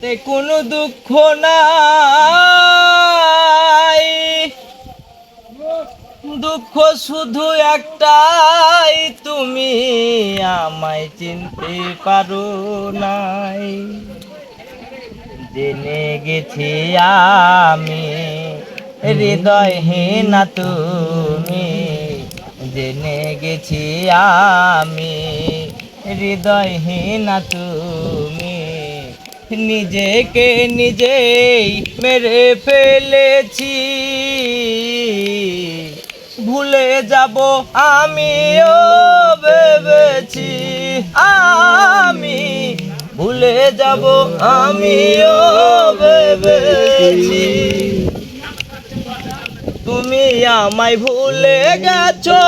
তে কোনো দুঃখ নাই। দুঃখ শুধু একটাই, তুমি আমায় চিনতে পারো নাই। জেনে গেছি আমি, হৃদয়হীন তুমি। জেনে গেছি আমি, হৃদয়হীন তুমি। নিজেকে নিজেই মেরে ফেলেছি। ভুলে যাব আমিও ভেবেছি, আমি। ভুলে যাব আমিও ভেবেছি। তুমি আমায় ভুলে গেছো,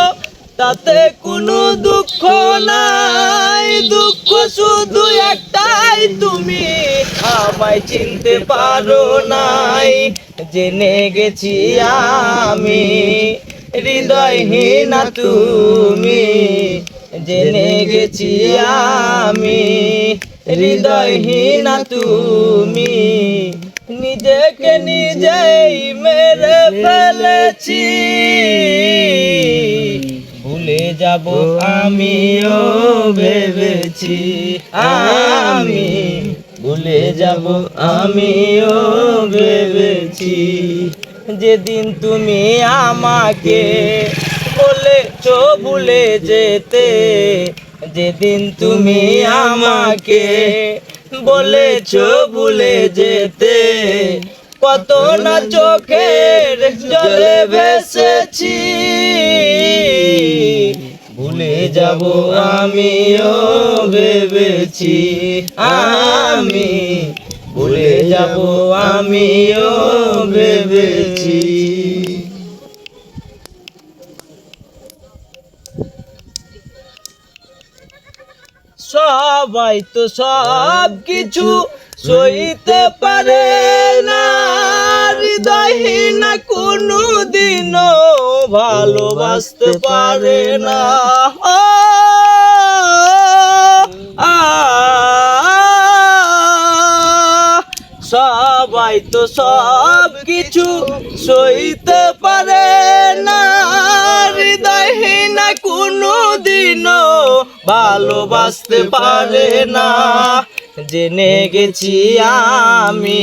তাতে কোনো দুঃখ নাই। দুঃখ শুধু একটাই তুমি। আমায় চিনতে পারো নাই। জেনে গেছি আমি। হৃদয়হীন তুমি। জেনে গেছি আমি। হৃদয়হীন তুমি। নিজেকে নিজেই মেরে ফেলেছি। ভুলে যাব আমিও ভেবেছি, আমি। ভুলে যাব আমিও ভেবেছি। যেদিন তুমি আমাকে বলেছ ভুলে যেতে, যেদিন তুমি আমাকে বলেছ ভুলে যেতে, কত না চোখের জলে ভেসেছি। ভুলে যাব, আমিও ভেবেছি, আমি ভুলে যাব, আমিও ভেবেছি। সবাই তো সব কিছু সইতে পারে না। হৃদয়হীনা কোনো দিনও ভালোবাসতে পারে না। সবাই তো সব কিছু সইতে পারে না। হৃদয়হীনা কোনো দিনও ভালোবাসতে পারে না। জেনে গেছি আমি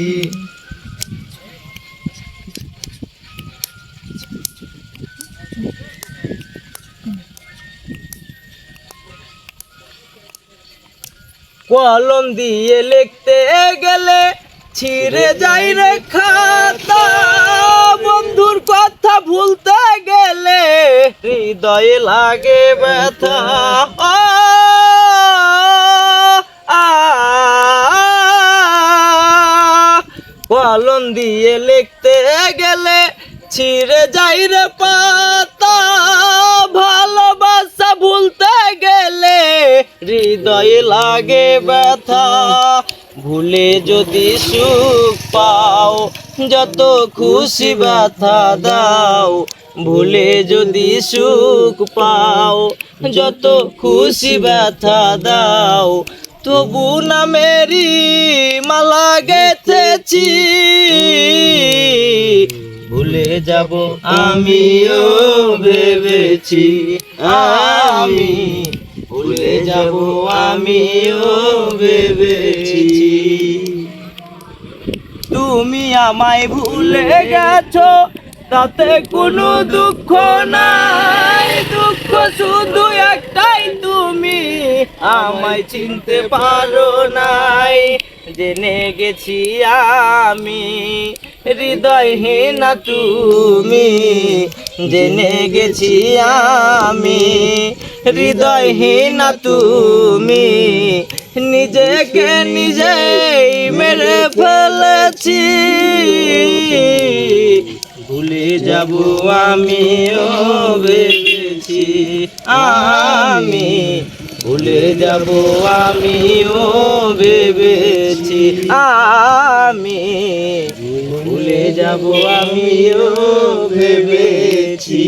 কলম দিয়ে লিখতে গেলে ছিঁড়ে যাই রে খাতা বন্ধুর কথা ভুলতে গেলে হৃদয়ে লাগে ব্যথা কলম দিয়ে লিখতে গেলে ছিঁড়ে যাই রে পাতা হৃদয়ে লাগে ব্যথা, ভুলে যদি সুখ পাও, যত খুশি ব্যথা দাও, ভুলে যদি সুখ পাও, যত খুশি ব্যথা দাও, তবু না মেরি মালা গেথেছি। ভুলে যাব আমিও ভেবেছি, আমি ভুলে যাব আমিও ভেবেছি। তুমি আমায় ভুলে গেছো, তাতে কোনো দুঃখ নাই। দুঃখ শুধু একটাই, তুমি আমায় চিনতে পারো নাই। জেনে গেছি আমি, হৃদয়হীনা তুমি। জেনে গেছি আমি হৃদয়হীনা তুমি নিজেকে নিজেই মেরে ফেলেছি। ভুলে যাব আমিও ভেবেছি, আমি ভুলে যাব আমিও ভেবেছি, আমি ভুলে যাব আমিও ভেবেছি।